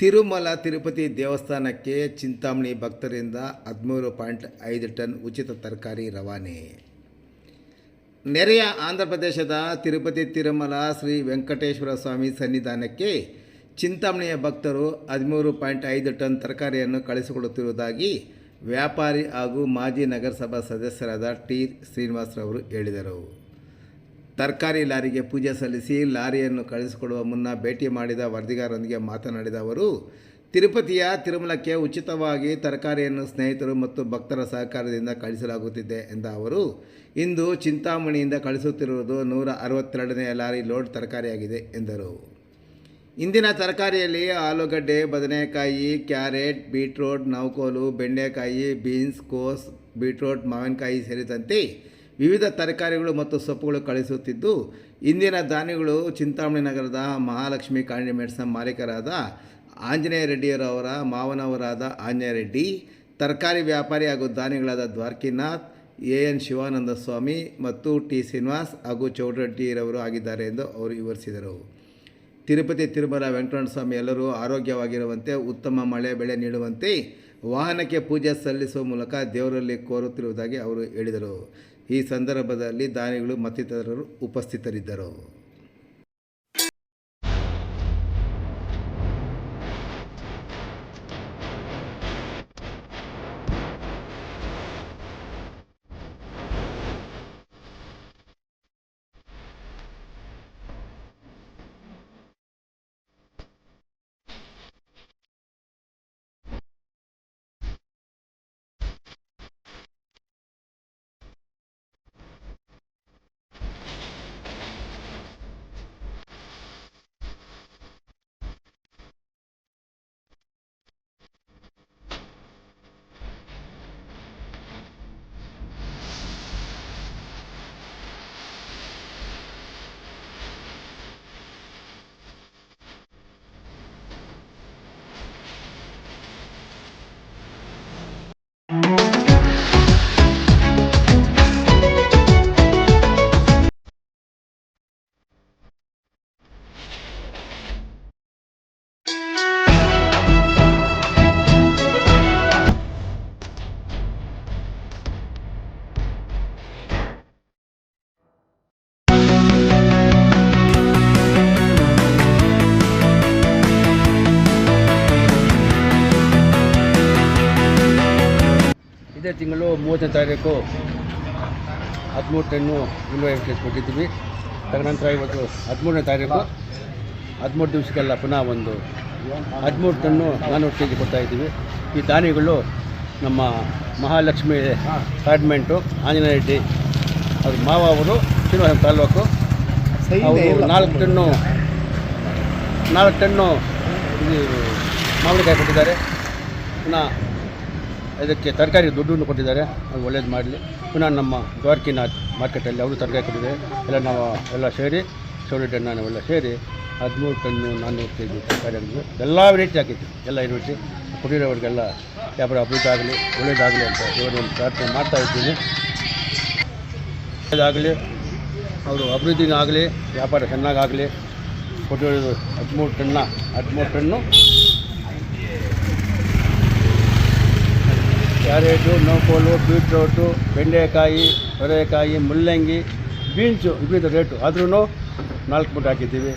ತಿರುಮಲ ತಿರುಪತಿ ದೇವಸ್ಥಾನಕ್ಕೆ ಚಿಂತಾಮಣಿ ಭಕ್ತರಿಂದ ಹದಿಮೂರು ಪಾಯಿಂಟ್ ಐದು ಟನ್ ಉಚಿತ ತರಕಾರಿ ರವಾನೆ. ನೆರೆಯ ಆಂಧ್ರ ಪ್ರದೇಶದ ತಿರುಪತಿ ತಿರುಮಲ ಶ್ರೀ ವೆಂಕಟೇಶ್ವರ ಸ್ವಾಮಿ ಸನ್ನಿಧಾನಕ್ಕೆ ಚಿಂತಾಮಣಿಯ ಭಕ್ತರು ಹದಿಮೂರು ಪಾಯಿಂಟ್ ಐದು ಟನ್ ತರಕಾರಿಯನ್ನು ಕಳಿಸಿಕೊಡುತ್ತಿರುವುದಾಗಿ ವ್ಯಾಪಾರಿ ಹಾಗೂ ಮಾಜಿ ನಗರಸಭಾ ಸದಸ್ಯರಾದ ಟಿ. ಶ್ರೀನಿವಾಸರವರು ಹೇಳಿದರು. ತರಕಾರಿ ಲಾರಿಗೆ ಪೂಜೆ ಸಲ್ಲಿಸಿ ಲಾರಿಯನ್ನು ಕಳಿಸಿಕೊಡುವ ಮುನ್ನ ಭೇಟಿ ಮಾಡಿದ ವರದಿಗಾರರೊಂದಿಗೆ ಮಾತನಾಡಿದ ಅವರು, ತಿರುಪತಿಯ ತಿರುಮಲಕ್ಕೆ ಉಚಿತವಾಗಿ ತರಕಾರಿಯನ್ನು ಸ್ನೇಹಿತರು ಮತ್ತು ಭಕ್ತರ ಸಹಕಾರದಿಂದ ಕಳಿಸಲಾಗುತ್ತಿದೆ ಎಂದ ಅವರು, ಇಂದು ಚಿಂತಾಮಣಿಯಿಂದ ಕಳಿಸುತ್ತಿರುವುದು ನೂರ ಅರವತ್ತೆರಡನೇ ಲಾರಿ ಲೋಡ್ ತರಕಾರಿಯಾಗಿದೆ ಎಂದರು. ಇಂದಿನ ತರಕಾರಿಯಲ್ಲಿ ಆಲೂಗಡ್ಡೆ, ಬದನೆಕಾಯಿ, ಕ್ಯಾರೆಟ್, ಬೀಟ್ರೋಟ್ ನೌಕೋಲು ಬೆಂಡೆಕಾಯಿ, ಬೀನ್ಸ್, ಕೋಸ್, ಬೀಟ್ರೋಟ್, ಮಾವಿನಕಾಯಿ ಸೇರಿದಂತೆ ವಿವಿಧ ತರಕಾರಿಗಳು ಮತ್ತು ಸೊಪ್ಪುಗಳು ಕಳಿಸುತ್ತಿದ್ದು, ಇಂದಿನ ದಾನಿಗಳು ಚಿಂತಾಮಣಿ ನಗರದ ಮಹಾಲಕ್ಷ್ಮಿ ಕಾಂಡಿಮೆಂಟ್ಸ್ನ ಮಾಲೀಕರಾದ ಆಂಜನೇಯ ರೆಡ್ಡಿಯವರವರ ಮಾವನವರಾದ ಆಂಜನೇಯ ರೆಡ್ಡಿ, ತರಕಾರಿ ವ್ಯಾಪಾರಿ ಹಾಗೂ ದಾನಿಗಳಾದ ದ್ವಾರಕಿನಾಥ್ ಎ ಎನ್ ಶಿವಾನಂದ ಸ್ವಾಮಿ ಮತ್ತು ಟಿ ಶ್ರೀನಿವಾಸ್ ಹಾಗೂ ಚೌಡರೆಡ್ಡಿರವರು ಆಗಿದ್ದಾರೆ ಎಂದು ಅವರು ವಿವರಿಸಿದರು. ತಿರುಪತಿ, ತಿರುಮಲ ವೆಂಕಟರಮಣ ಸ್ವಾಮಿ ಎಲ್ಲರೂ ಆರೋಗ್ಯವಾಗಿರುವಂತೆ, ಉತ್ತಮ ಮಳೆ, ಬೆಳೆ ನೀಡುವಂತೆ ವಾಹನಕ್ಕೆ ಪೂಜೆ ಸಲ್ಲಿಸುವ ಮೂಲಕ ದೇವರಲ್ಲಿ ಕೋರುತ್ತಿರುವುದಾಗಿ ಅವರು ಹೇಳಿದರು. ಈ ಸಂದರ್ಭದಲ್ಲಿ ದಾನಿಗಳು ಮತ್ತಿತರರು ಉಪಸ್ಥಿತರಿದ್ದರು. Música ಇದೇ ತಿಂಗಳು ಮೂವತ್ತನೇ ತಾರೀಕು ಹದಿಮೂರು ಟನ್ನು ಕೇಸ್ ಕೊಟ್ಟಿದ್ದೀವಿ ತದನಂತರ ಇವತ್ತು ಹದಿಮೂರನೇ ತಾರೀಕು ಹದಿಮೂರು ದಿವಸಕ್ಕೆಲ್ಲ ಪುನಃ ಒಂದು ಹದಿಮೂರು ಟನ್ನು ನಾನ್ನೂರು ಕೆ ಜಿ ಕೊಡ್ತಾಯಿದ್ದೀವಿ ಈ ದಾನಿಗಳು ನಮ್ಮ ಮಹಾಲಕ್ಷ್ಮಿ ಅಪಾರ್ಟ್ಮೆಂಟು ಆಂಜನೇಯ ರೆಡ್ಡಿ ಅವ್ರ ಮಾವ ಅವರು ಶ್ರೀನಿವಾಸ ತಾಲೂಕು. ಅವರು ನಾಲ್ಕು ಟನ್ನು ನಾಲ್ಕು ಟನ್ನು ಮಾವಿನಕಾಯಿ ಕೊಟ್ಟಿದ್ದಾರೆ. ಪುನಃ ಇದಕ್ಕೆ ತರಕಾರಿ ದುಡ್ಡನ್ನು ಕೊಟ್ಟಿದ್ದಾರೆ. ಅದು ಒಳ್ಳೇದು ಮಾಡಲಿ. ಪುನಃ ನಮ್ಮ ದ್ವಾರಕಿನಾಥ್ ಮಾರ್ಕೆಟಲ್ಲಿ ಅವರು ತರಕಾರಿ ಕೊಟ್ಟಿದ್ದಾರೆ. ಎಲ್ಲ ನಾವು, ಎಲ್ಲ ಸೇರಿ, ಸೋಲಿಡ್ ನಾವೆಲ್ಲ ಸೇರಿ ಹದಿಮೂರು ಟನ್ನು ನಾನ್ನೂರು ಕೆ ಜಿ ತರಕಾರಿ ಆಗಿದೆ ಎಲ್ಲ ವೆರೈಟಿ ಹಾಕಿತ್ತು. ಎಲ್ಲ ಕೊಟ್ಟಿರೋರಿಗೆಲ್ಲ ವ್ಯಾಪಾರ ಅಭಿವೃದ್ಧಿ ಆಗಲಿ, ಒಳ್ಳೇದಾಗಲಿ ಅಂತ ಇವರೊಂದು ಪ್ರಾರ್ಥನೆ ಮಾಡ್ತಾ ಇದ್ದೀನಿ. ಒಳ್ಳೇದಾಗಲಿ, ಅವರು ಅಭಿವೃದ್ಧಿನೂ ಆಗಲಿ, ವ್ಯಾಪಾರ ಚೆನ್ನಾಗಾಗಲಿ ಕೊಟ್ಟಿರೋದು ಹದಿಮೂರು ಟನ್ನ, ಹದಿಮೂರು ಟನ್ನು ಕ್ಯಾರೆಟು ನೋಕೋಲು ಬೀಟ್ರೋಟು, ಬೆಂಡೆಕಾಯಿ ಸೊರೆಕಾಯಿ ಮುಲ್ಲಂಗಿ, ಬೀನ್ಸು ವಿವಿಧ ರೇಟು. ಆದ್ರೂ ನಾಲ್ಕು ಮೂಟೆ ಹಾಕಿದ್ದೀವಿ.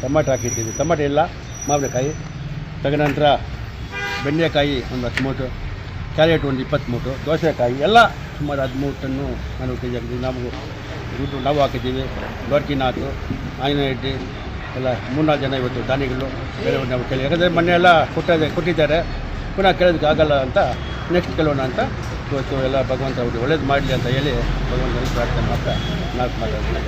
ಟೊಮಾಟೊ ಹಾಕಿದ್ದೀವಿ. ಟೊಮಾಟೊ ಇಲ್ಲ, ಮಾವಿನಕಾಯಿ. ತದನಂತರ ಬೆಂಡೆಕಾಯಿ ಒಂದು ಹತ್ತು ಮೂಟು, ಕ್ಯಾರೆಟ್ ಒಂದು ಇಪ್ಪತ್ತು ಮೂಟು, ದೋಸೆಕಾಯಿ ಎಲ್ಲ ಸುಮಾರು ಹದಿಮೂರು ಟನ್ನು ನಾನು ಕೆ ಜಿ ಹಾಕಿದ್ದೀವಿ ನಾವು ದುಡ್ಡು ನಾವು ಹಾಕಿದ್ದೀವಿ. ಗೋರ್ಕಿನಾಥು ಆಂಜನೇಯ ರೆಡ್ಡಿ ಎಲ್ಲ ಮೂರ್ನಾಲ್ಕು ಜನ ಇವತ್ತು ದಾನಿಗಳು ಬೇರೆ ನಾವು ಕೇಳಿ. ಯಾಕಂದರೆ ಮೊನ್ನೆ ಎಲ್ಲ ಕೊಟ್ಟಿದೆ, ಕೊಟ್ಟಿದ್ದಾರೆ. ಪುನಃ ಕೇಳೋದಕ್ಕೆ ಆಗಲ್ಲ ಅಂತ ನೆಕ್ಸ್ಟ್ ಕೇಳೋಣ ಅಂತ. ಇವತ್ತು ಎಲ್ಲ ಭಗವಂತ ಅವ್ರಿಗೆ ಒಳ್ಳೇದು ಮಾಡಲಿ ಅಂತ ಹೇಳಿ ಭಗವಂತನಿಗೆ ಪ್ರಾರ್ಥನೆ ಮಾಡ್ತಾ ನಾಲ್ಕು ಮಾತಾಡ್ತೀನಿ